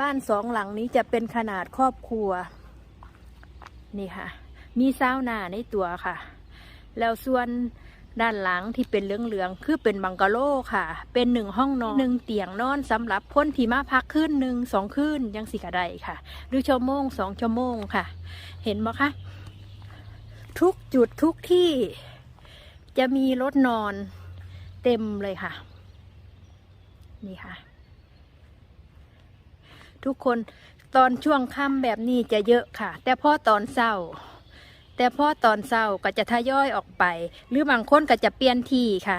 บ้านสองหลังนี้จะเป็นขนาดครอบครัว นี่ค่ะ มีซาวนาในตัวค่ะ แล้วส่วนด้านหลังที่เป็นเหลืองๆคือเป็นบังกะโลค่ะ เป็นหนึ่งห้องนอนหนึ่งเตียงนอนสำหรับพ้นที่มาพักขึ้นหนึ่งสองคืนยังสิกระไดค่ะ หรือชั่วโมงสองชั่วโมงค่ะ เห็นไหมคะ ทุกจุดทุกที่จะมีรถนอนเต็มเลยค่ะ นี่ค่ะ ทุกคนตอนช่วงค่ำแบบนี้จะเยอะค่ะ แต่พอตอนเศร้า แต่พอตอนเศร้าก็จะทยอยออกไป หรือบางคนก็จะเปลี่ยนที่ค่ะ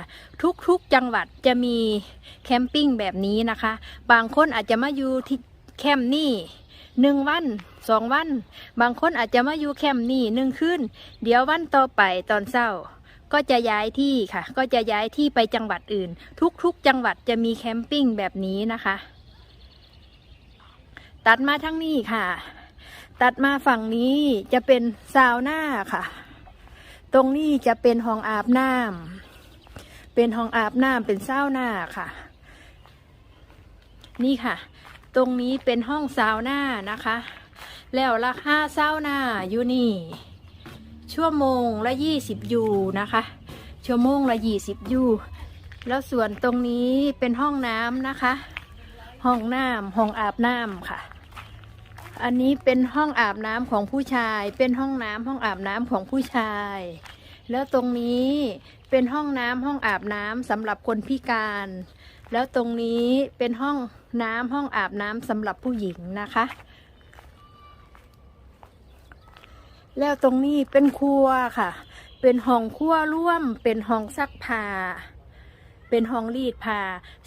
ทุกๆจังหวัดจะมีแคมปิ้งแบบนี้นะคะ บางคนอาจจะมาอยู่ที่แคมป์นี่หนึ่งวันสองวัน บางคนอาจจะมาอยู่แคมป์นี่หนึ่งคืนเดี๋ยววันต่อไปตอนเศร้า ก็จะย้ายที่ค่ะ ก็จะย้ายที่ไปจังหวัดอื่น ทุกๆจังหวัดจะมีแคมปิ้งแบบนี้นะคะ ตัดมาทั้งนี้ค่ะ ตัดมาฝั่งนี้จะเป็นซาวน่าค่ะ ตรงนี้จะเป็นห้องอาบน้ำเป็นห้องอาบน้ำเป็นซาวน่าค่ะ นี่ค่ะ ตรงนี้เป็นห้องซาวน่านะคะ แล้วราคาซาวน่าอยู่นี่ ชั่วโมงละยี่สิบยูนะคะ ชั่วโมงละยี่สิบยูแล้วส่วนตรงนี้เป็นห้องน้ำนะคะ ห้องน้ำห้องอาบน้ำค่ะ อันนี้เป็นห้องอาบน้ำของผู้ชาย เป็นห้องน้ำห้องอาบน้ำของผู้ชาย แล้วตรงนี้เป็นห้องน้ำห้องอาบน้ำสำหรับคนพิการ แล้วตรงนี้เป็นห้องน้ำห้องอาบน้ำสำหรับผู้หญิงนะคะ แล้วตรงนี้เป็นครัวค่ะ เป็นห้องครัวร่วม เป็นห้องซักผ้า เป็นห้องรีดผ้า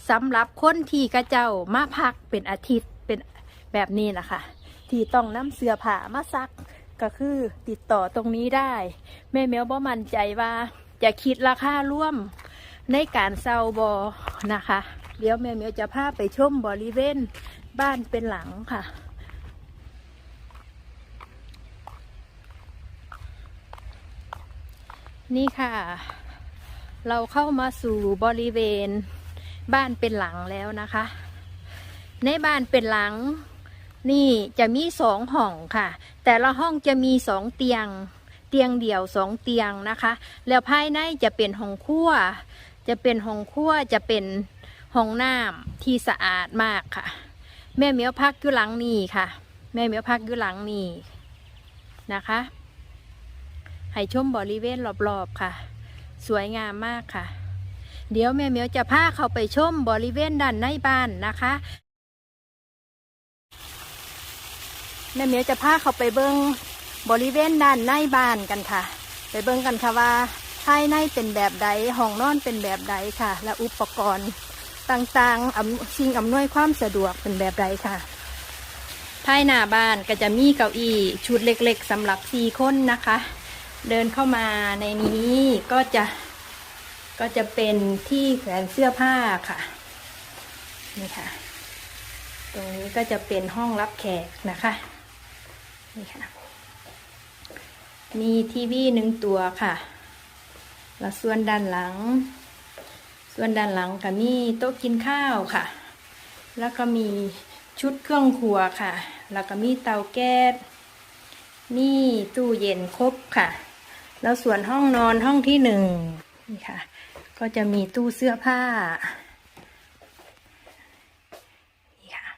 สำหรับคนที่กระเจ้ามาพักเป็นอาทิตย์เป็นแบบนี้นะคะ ที่ต้องน้ำเสื้อผ้ามาซักก็คือติดต่อตรงนี้ได้ แม่เมียวบ่มั่นใจว่าจะคิดราคาร่วมในการเซาบอนะคะ เดี๋ยวแม่เมียวจะพาไปชมบริเวณบ้านเป็นหลังค่ะนี่ค่ะ เราเข้ามาสู่บริเวณบ้านเป็นหลังแล้วนะคะ ในบ้านเป็นหลัง นี่จะมีสองห้องค่ะ แต่ละห้องจะมีสองเตียง เตียงเดี่ยวสองเตียงนะคะ แล้วภายในจะเป็นห้องครัว จะเป็นห้องครัวจะเป็นห้องน้ำที่สะอาดมากค่ะ แม่เหมียวพักอยู่หลังนี่ค่ะ แม่เหมียวพักอยู่หลังนี่นะคะ ให้ชมบริเวณรอบๆค่ะ สวยงามมากค่ะ เดี๋ยวแม่เหมียวจะพาเขาไปชมบริเวณด้านในบ้านนะคะ แม่เมียจะพาเขาไปเบิ้งบริเวณด้านในบ้านกันค่ะ ไปเบิ้งกันค่ะว่าภายในเป็นแบบใดห้องนอนเป็นแบบใดค่ะ และอุปกรณ์ต่างๆอำสิ่งอำนวยความสะดวกเป็นแบบใดค่ะ ภายหน้าบ้านก็จะมีเก้าอี้ชุดเล็กๆสำหรับสี่คนนะคะ เดินเข้ามาในนี้ก็จะก็จะเป็นที่แขวนเสื้อผ้าค่ะนี่ค่ะ ตรงนี้ก็จะเป็นห้องรับแขกนะคะ นี่ค่ะ มีทีวีหนึ่งตัวค่ะ แล้วส่วนด้านหลัง ส่วนด้านหลังก็มีโต๊ะกินข้าวค่ะ แล้วก็มีชุดเครื่องครัวค่ะ แล้วก็มีเตาแก๊ส มีตู้เย็นครบค่ะ แล้วส่วนห้องนอนห้องที่หนึ่งนี่ค่ะ ก็จะมีตู้เสื้อผ้า นี่ค่ะ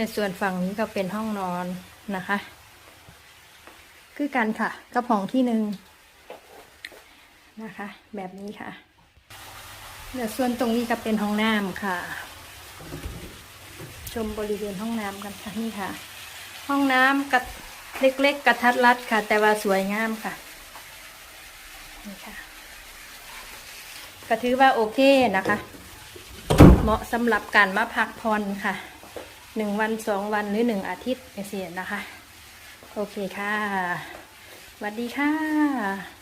ในส่วนฝั่งนี้ก็เป็นห้องนอนนะคะ คือกันค่ะกับห้องที่หนึ่งนะคะ แบบนี้ค่ะแล้วส่วนตรงนี้ก็เป็นห้องน้ำค่ะ ชมบริเวณห้องน้ำกันค่ะนี่ค่ะ ห้องน้ำกับเล็กๆกระทัดรัดค่ะ แต่ว่าสวยงามค่ะนี่ค่ะก็ถือว่าโอเคนะคะ เหมาะสำหรับการมาพักผ่อนค่ะ หนึ่งวันสองวันหรือหนึ่งอาทิตย์เสียนะคะ โอเคค่ะสวัสดีค่ะ